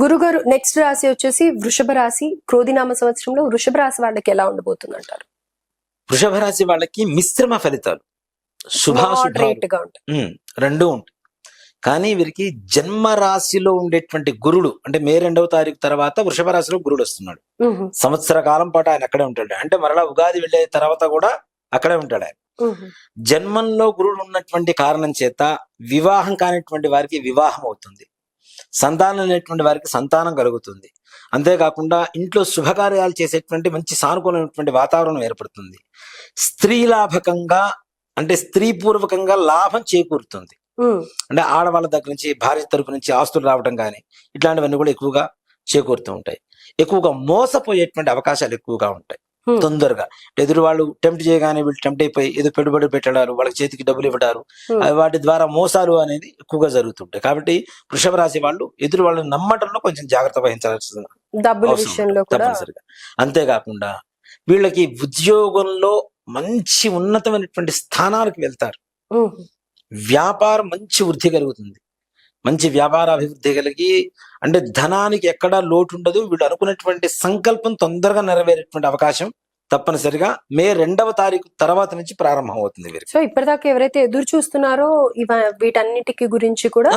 గురుగారు నెక్స్ట్ రాశి వచ్చేసి వృషభ రాశి క్రోధినామ సంవత్సరంలో వృషభ రాశి వాళ్ళకి ఎలా ఉండబోతుంది అంటారు వృషభ రాశి వాళ్ళకి మిశ్రమ ఫలితాలు శుభాశుభాలు. రెండూ ఉంటాయి. కానీ వీరికి జన్మ రాశిలో ఉండేటువంటి గురుడు అంటే మే రెండవ తారీఖు తర్వాత వృషభ రాశిలో గురుడు వస్తున్నాడు. సంవత్సర కాలం పాటు ఆయన అక్కడే ఉంటాడు. అంటే మరలా ఉగాది వెళ్ళే తర్వాత కూడా అక్కడే ఉంటాడు ఆయన. జన్మంలో గురుడు ఉన్నటువంటి కారణం చేత వివాహం కానిటువంటి వారికి వివాహం అవుతుంది. సంతానం లేనటువంటి వారికి సంతానం కలుగుతుంది. అంతేకాకుండా ఇంట్లో శుభకార్యాలు చేసేటువంటి మంచి సానుకూలమైనటువంటి వాతావరణం ఏర్పడుతుంది. స్త్రీ లాభకంగా అంటే స్త్రీ పూర్వకంగా లాభం చేకూరుతుంది. అంటే ఆడవాళ్ళ దగ్గర నుంచి భార్య తరపు నుంచి ఆస్తులు రావడం కానీ ఇట్లాంటివన్నీ కూడా ఎక్కువగా చేకూరుతూ ఉంటాయి. ఎక్కువగా మోసపోయేటువంటి అవకాశాలు ఎక్కువగా ఉంటాయి. తొందరగా. ఎదురు వాళ్ళు టెంప్ట్ చేయగానే వీళ్ళు టెంప్ట్ అయిపోయి ఏదో పెట్టుబడి పెట్టడాలు వాళ్ళకి చేతికి డబ్బులు ఇవ్వడాలు. Hmm. వాటి ద్వారా మోసాలు అనేది ఎక్కువగా జరుగుతుంటాయి. కాబట్టి వృషభ రాశి వాళ్ళు ఎదురు వాళ్ళని నమ్మటంలో కొంచెం జాగ్రత్త కూడా తప్పనిసరిగా. అంతేకాకుండా వీళ్ళకి ఉద్యోగంలో మంచి ఉన్నతమైనటువంటి స్థానాలకు వెళ్తారు. ఉహు, వ్యాపారం మంచి వృద్ధి కలుగుతుంది. మంచి వ్యాపార అభివృద్ధి కలిగి అంటే ధనానికి ఎక్కడా లోటు ఉండదు వీళ్ళు అనుకున్నటువంటి సంకల్పం తొందరగా నెరవేరేటువంటి అవకాశం తప్పనిసరిగా మే రెండవ తారీఖు తర్వాత నుంచి ప్రారంభం అవుతుంది సో ఇప్పటిదాకా ఎవరైతే ఎదురు చూస్తున్నారో ఇవ వీటన్నిటికి గురించి కూడా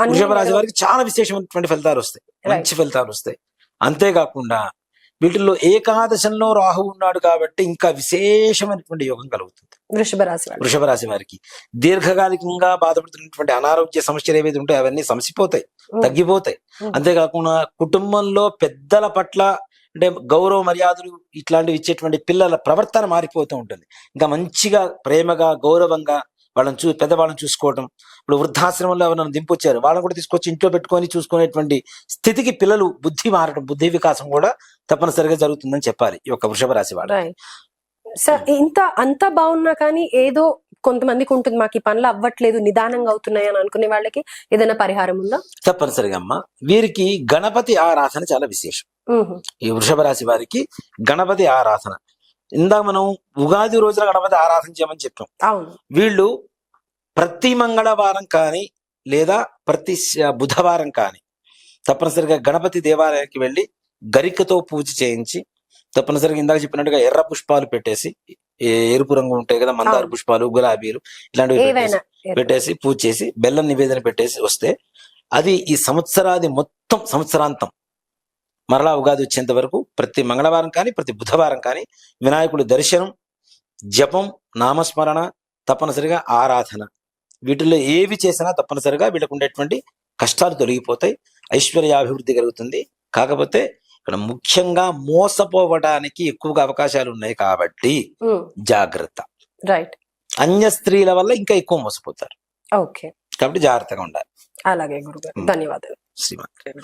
వృషభ రాశి వారికి చాలా విశేషమైనటువంటి ఫలితాలు వస్తాయి. మంచి ఫలితాలు వస్తాయి. అంతేకాకుండా వీటిల్లో ఏకాదశంలో రాహు ఉన్నాడు కాబట్టి ఇంకా విశేషమైనటువంటి యోగం కలుగుతుంది. వృషభ రాశి వృషభ రాశి వారికి. దీర్ఘకాలికంగా బాధపడుతున్నటువంటి అనారోగ్య సమస్యలు ఏవైతే ఉంటాయో అవన్నీ సమసిపోతాయి తగ్గిపోతాయి. అంతేకాకుండా కుటుంబంలో పెద్దల పట్ల అంటే గౌరవ మర్యాదలు ఇట్లాంటివి ఇచ్చేటువంటి పిల్లల ప్రవర్తన మారిపోతూ ఉంటుంది. ఇంకా మంచిగా ప్రేమగా గౌరవంగా వాళ్ళని చూ పెద్దవాళ్ళని చూసుకోవడం ఇప్పుడు వృద్ధాశ్రమంలో ఎవరైనా దింపొచ్చారు వాళ్ళని కూడా తీసుకొచ్చి ఇంట్లో పెట్టుకొని చూసుకునేటువంటి స్థితికి పిల్లలు బుద్ధి మారడం బుద్ధి వికాసం కూడా తప్పనిసరిగా జరుగుతుందని చెప్పాలి ఈ యొక్క వృషభ రాశి వాళ్ళు. సార్ ఇంత అంత బాగున్నా కానీ ఏదో కొంతమందికి ఉంటుంది మాకు ఈ పనులు అవ్వట్లేదు నిదానంగా అవుతున్నాయి అని అనుకునే వాళ్ళకి ఏదైనా పరిహారం ఉందా? తప్పనిసరిగా అమ్మ. వీరికి గణపతి ఆరాధన చాలా విశేషం. ఈ వృషభ రాశి వారికి గణపతి ఆరాధన. ఇందాక మనం ఉగాది రోజున గణపతి ఆరాధన చేయమని చెప్పాం. అవును. వీళ్ళు ప్రతి మంగళవారం కానీ లేదా ప్రతి బుధవారం కానీ తప్పనిసరిగా గణపతి దేవాలయానికి వెళ్ళి గరికతో పూజ చేయించి తప్పనిసరిగా ఇందాక చెప్పినట్టుగా ఎర్ర పుష్పాలు పెట్టేసి ఎరుపు రంగు ఉంటాయి కదా మందార. పుష్పాలు గులాబీలు ఇలాంటివి పెట్టేసి పూజ చేసి బెల్లం నివేదన పెట్టేసి వస్తే అది ఈ సంవత్సరాది మొత్తం సంవత్సరాంతం మరలా ఉగాది వచ్చేంత వరకు ప్రతి మంగళవారం కానీ ప్రతి బుధవారం కానీ వినాయకుడి దర్శనం జపం నామస్మరణ తప్పనిసరిగా ఆరాధన. వీటిల్లో ఏవి చేసినా తప్పనిసరిగా వీళ్ళకు ఉండేటువంటి కష్టాలు తొలగిపోతాయి ఐశ్వర్యాభివృద్ధి కలుగుతుంది. కాకపోతే ఇక్కడ ముఖ్యంగా మోసపోవడానికి ఎక్కువగా అవకాశాలు ఉన్నాయి కాబట్టి జాగ్రత్త. రైట్. అన్య స్త్రీల వల్ల ఇంకా ఎక్కువ మోసపోతారు. ఓకే. కాబట్టి జాగ్రత్తగా ఉండాలి. అలాగే గురుగారు. ధన్యవాదాలు. శ్రీమాన్.